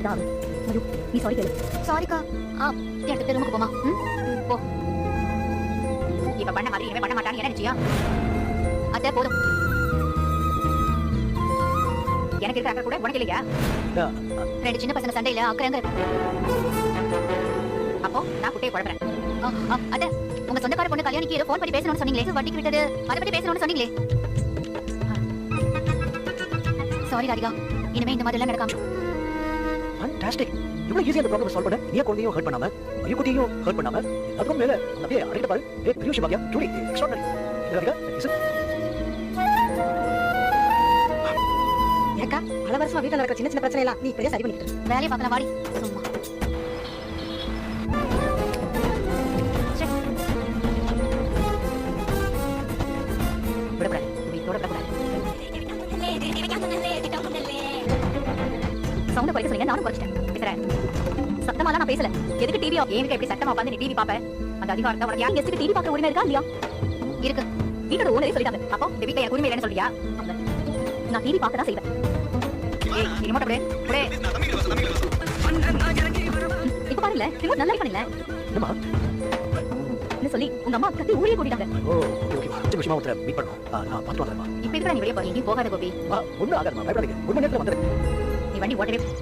கேட்டுதான் ஆகணும். ஐயோ நீ சாரி கேளு. சாரிக்கா ஆ எடுத்து ரூமுக்கு போமா ம்? போ. இப்ப பண்ண மாதிரி இனிமே பண்ண மாட்டான்னு என்ன நிச்சயம்? அத்தை போதும். எனக்கு இருக்க அக்கறை கூட உனக்கு இல்லையா? ரெண்டு சின்ன பசங்க சண்டையில அக்கறைங்க அப்போ நான் குட்டையை குழப்பறேன். அத்தை உங்க சொந்தக்கார பொண்ணு கல்யாணிக்கு ஏதோ ஃபோன் பண்ணி பேசணும்னு சொன்னீங்களே. வட்டிக்கு விட்டது. அதை பத்தி பேசணும்னு சொன்னீங்களே. சாரி ராதிகா. இனிமே இந்த மாதிரி எல்லாம் நடக்காம. ஃபண்டாஸ்டிக் இவ்வளவு ஈஸியா அந்த ப்ராப்ளம் சால்வ் பண்ண நீ குழந்தையும் ஹர்ட் பண்ணாம ஐயோ ஹர்ட் பண்ணாம அதுக்கும் மேல அந்த அப்படியே அடையிட்ட பாரு. ஏ பெரிய விஷயம் பாக்கியா ட்ரூலி எக்ஸ்ட்ராடனரி ஏக்கா பல வருஷமா வீட்டுல நடக்கிற சின்ன சின்ன பிரச்சனை எல்லாம் நீ பெரிய சரி பண்ணிட்டு இரு. வேலையை பார்க்கலாம் வாடி. சும்மா. விடப்படாது சவுண்ட் குறைக்க சொன்னீங்க நானும் குறைச்சிட்டேன் பேசுறேன் சத்தமாலாம் நான் பேசல. எதுக்கு டிவி ஏனுக்கு எப்படி சட்டமா உட்காந்து நீ டிவி பாப்ப அந்த அதிகாரத்தை உனக்கு. என் கெஸ்ட்டுக்கு டிவி பார்க்குற உரிமை இருக்கா? இல்லையா? இருக்கு. வீட்டோட ஓனரே சொல்லிட்டாங்க. அப்போ இந்த வீட்டை எனக்கு உரிமை இல்லைன்னு சொல்றியா? நான் டிவி பார்க்க தான் செய்வேன். ஏய் ரிமோட் அப்படியே அப்படியே. இப்ப பாருங்கள ரிமோட் நல்லா பண்ணல என்னமா என்ன சொல்லி உங்க அம்மா கத்தி ஊழிய கூட்டிட்டாங்க. ஓ ஓகே சின்ன விஷயமா ஒருத்தர மீட் பண்ணணும். ஆ, நான் பார்த்து வந்துடுறேன் இப்ப இருக்கிற நீ வெளியே போறீங்க? போகாத கோபி. ஒன்றும் ஆகாதுமா பயப்படாதீங்க. ஒரு மணி நேரத்தில் வந்துடுறேன். வண்டி ஓட்டவே